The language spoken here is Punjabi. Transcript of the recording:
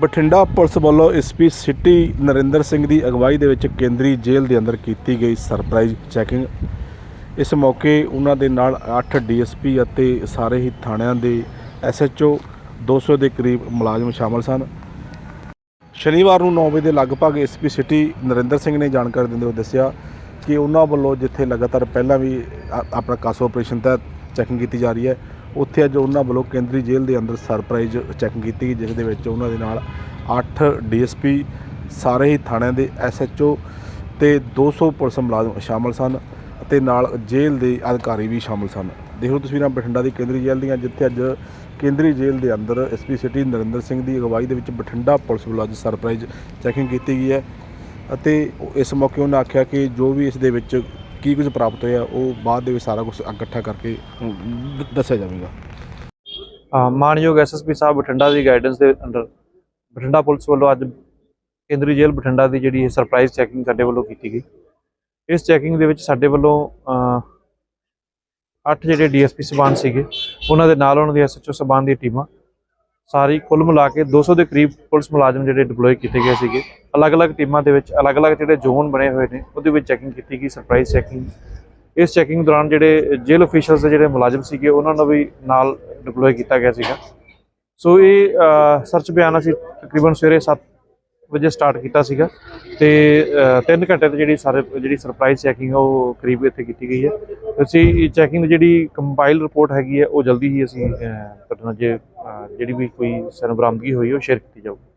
ਬਠਿੰਡਾ ਪੁਲਿਸ ਵੱਲੋਂ ਐਸਪੀ ਸਿਟੀ ਨਰਿੰਦਰ ਸਿੰਘ ਦੀ ਅਗਵਾਈ ਦੇ ਵਿੱਚ ਕੇਂਦਰੀ ਜੇਲ੍ਹ ਦੇ ਅੰਦਰ ਕੀਤੀ ਗਈ ਸਰਪ੍ਰਾਈਜ਼ ਚੈਕਿੰਗ। ਇਸ ਮੌਕੇ ਉਹਨਾਂ ਦੇ ਨਾਲ 8 ਡੀਐਸਪੀ ਅਤੇ ਸਾਰੇ ਹੀ ਥਾਣਿਆਂ ਦੇ ਐਸਐਚਓ 200 ਦੇ ਕਰੀਬ ਮੁਲਾਜ਼ਮ ਸ਼ਾਮਲ ਸਨ। ਸ਼ਨੀਵਾਰ ਨੂੰ 9 ਵਜੇ ਦੇ ਲਗਭਗ ਐਸਪੀ ਸਿਟੀ ਨਰਿੰਦਰ ਸਿੰਘ ਨੇ ਜਾਣਕਾਰੀ ਦਿੰਦੇ ਹੋਏ ਦੱਸਿਆ ਕਿ ਉਹਨਾਂ ਵੱਲੋਂ ਜਿੱਥੇ ਲਗਾਤਾਰ ਪਹਿਲਾਂ ਵੀ ਆਪਣਾ ਕਾਸੋ ਆਪਰੇਸ਼ਨ ਤਹਿਤ ਚੈਕਿੰਗ ਕੀਤੀ ਜਾ ਰਹੀ ਹੈ ਉੱਥੇ ਅੱਜ ਉਹਨਾਂ ਵੱਲੋਂ ਕੇਂਦਰੀ ਜੇਲ੍ਹ ਦੇ ਅੰਦਰ ਸਰਪ੍ਰਾਈਜ਼ ਚੈਕਿੰਗ ਕੀਤੀ ਗਈ ਜਿਸ ਦੇ ਵਿੱਚ ਉਹਨਾਂ ਦੇ ਨਾਲ 8 ਡੀਐਸਪੀ, ਸਾਰੇ ਹੀ ਥਾਣਿਆਂ ਦੇ ਐਸਐਚਓ ਤੇ 200 ਪੁਲਿਸ ਮੁਲਾਜ਼ਮ ਸ਼ਾਮਲ ਸਨ ਅਤੇ ਨਾਲ ਜੇਲ੍ਹ ਦੇ ਅਧਿਕਾਰੀ ਵੀ ਸ਼ਾਮਲ ਸਨ। ਦੇਖੋ ਤਸਵੀਰਾਂ ਬਠਿੰਡਾ ਦੀ ਕੇਂਦਰੀ ਜੇਲ੍ਹ ਦੀਆਂ, ਜਿੱਥੇ ਅੱਜ ਕੇਂਦਰੀ ਜੇਲ੍ਹ ਦੇ ਅੰਦਰ ਐਸਪੀ ਸਿਟੀ ਨਰਿੰਦਰ ਸਿੰਘ ਦੀ ਅਗਵਾਈ ਦੇ ਵਿੱਚ ਬਠਿੰਡਾ ਪੁਲਿਸ ਵੱਲੋਂ ਅੱਜ ਸਰਪ੍ਰਾਈਜ਼ ਚੈਕਿੰਗ ਕੀਤੀ ਗਈ ਹੈ ਅਤੇ ਇਸ ਮੌਕੇ ਉਹਨਾਂ ਆਖਿਆ ਕਿ ਜੋ ਵੀ ਇਸ ਦੇ ਵਿੱਚ ਕੀ ਕੁਝ ਪ੍ਰਾਪਤ ਹੋਇਆ ਉਹ ਬਾਅਦ ਦੇ ਵਿੱਚ ਸਾਰਾ ਕੁਝ ਇਕੱਠਾ ਕਰਕੇ ਦੱਸਿਆ ਜਾਵੇਗਾ। ਹਾਂ, ਮਾਨਯੋਗ ਐਸਐਸਪੀ ਸਾਹਿਬ ਬਠਿੰਡਾ ਦੀ ਗਾਈਡੈਂਸ ਦੇ ਅੰਡਰ ਬਠਿੰਡਾ ਪੁਲਿਸ ਵੱਲੋਂ ਅੱਜ ਕੇਂਦਰੀ ਜੇਲ੍ਹ ਬਠਿੰਡਾ ਦੀ ਜਿਹੜੀ ਸਰਪ੍ਰਾਈਜ਼ ਚੈਕਿੰਗ ਸਾਡੇ ਵੱਲੋਂ ਕੀਤੀ ਗਈ। ਇਸ ਚੈਕਿੰਗ ਦੇ ਵਿੱਚ ਸਾਡੇ ਵੱਲੋਂ ਅ, ਅੱਠ ਜਿਹੜੇ ਡੀਐਸਪੀ ਸਬਾਨ ਸੀਗੇ ਉਹਨਾਂ ਦੇ ਨਾਲ ਉਹਨਾਂ ਦੀ ਐਸਐਚਓ ਸਬਾਨ ਦੀ ਟੀਮਾਂ ਸਾਰੀ ਕੁੱਲ ਮਿਲਾ ਕੇ 200 ਦੇ ਕਰੀਬ ਪੁਲਿਸ ਮੁਲਾਜ਼ਮ ਜਿਹੜੇ ਡਿਪਲੋਏ ਕੀਤੇ ਗਏ ਸੀਗੇ। ਅਲੱਗ-ਅਲੱਗ ਟੀਮਾਂ ਦੇ ਵਿੱਚ ਅਲੱਗ-ਅਲੱਗ ਜਿਹੜੇ ਜ਼ੋਨ ਬਣੇ ਹੋਏ ਨੇ, ਉਹਦੇ ਵਿੱਚ ਚੈਕਿੰਗ ਕੀਤੀ ਗਈ ਸਰਪ੍ਰਾਈਜ਼ ਚੈਕਿੰਗ ਇਸ ਚੈਕਿੰਗ ਦੌਰਾਨ ਜਿਹੜੇ ਜੇਲ੍ਹ ਅਫੀਸ਼ੀਅਲਸ ਦੇ ਜਿਹੜੇ ਮੁਲਾਜ਼ਮ ਸੀਗੇ, ਉਹਨਾਂ ਨੂੰ ਵੀ ਨਾਲ ਡਿਪਲੋਏ ਕੀਤਾ ਗਿਆ ਸੀਗਾ। ਸੋ ਇਹ ਸਰਚ ਬਿਆਨ ਅਸੀਂ ਤਕਰੀਬਨ ਸਵੇਰੇ 7 ਵਜੇ ਸਟਾਰਟ ਕੀਤਾ ਸੀਗਾ ਤੇ 3 ਘੰਟੇ ਤੇ ਜਿਹੜੀ ਸਾਰੇ ਜਿਹੜੀ ਸਰਪ੍ਰਾਈਜ਼ ਚੈਕਿੰਗ ਉਹ ਕਰੀਬ ਇੱਥੇ ਕੀਤੀ ਗਈ ਹੈ। ਅਸੀਂ ਚੈਕਿੰਗ ਦੀ ਜਿਹੜੀ ਕੰਪਾਈਲ ਰਿਪੋਰਟ ਹੈਗੀ ਹੈ ਉਹ ਜਲਦੀ ਹੀ ਅਸੀਂ ਅਹ, ਤੁਹਾਡੇ ਨਾਲ ਜੇ ਜਿਹੜੀ ਵੀ ਕੋਈ ਸਾਨੂੰ ਬਰਾਮਦਗੀ ਹੋਈ ਉਹ ਸ਼ੇਅਰ ਕੀਤੀ ਜਾਊਗੀ।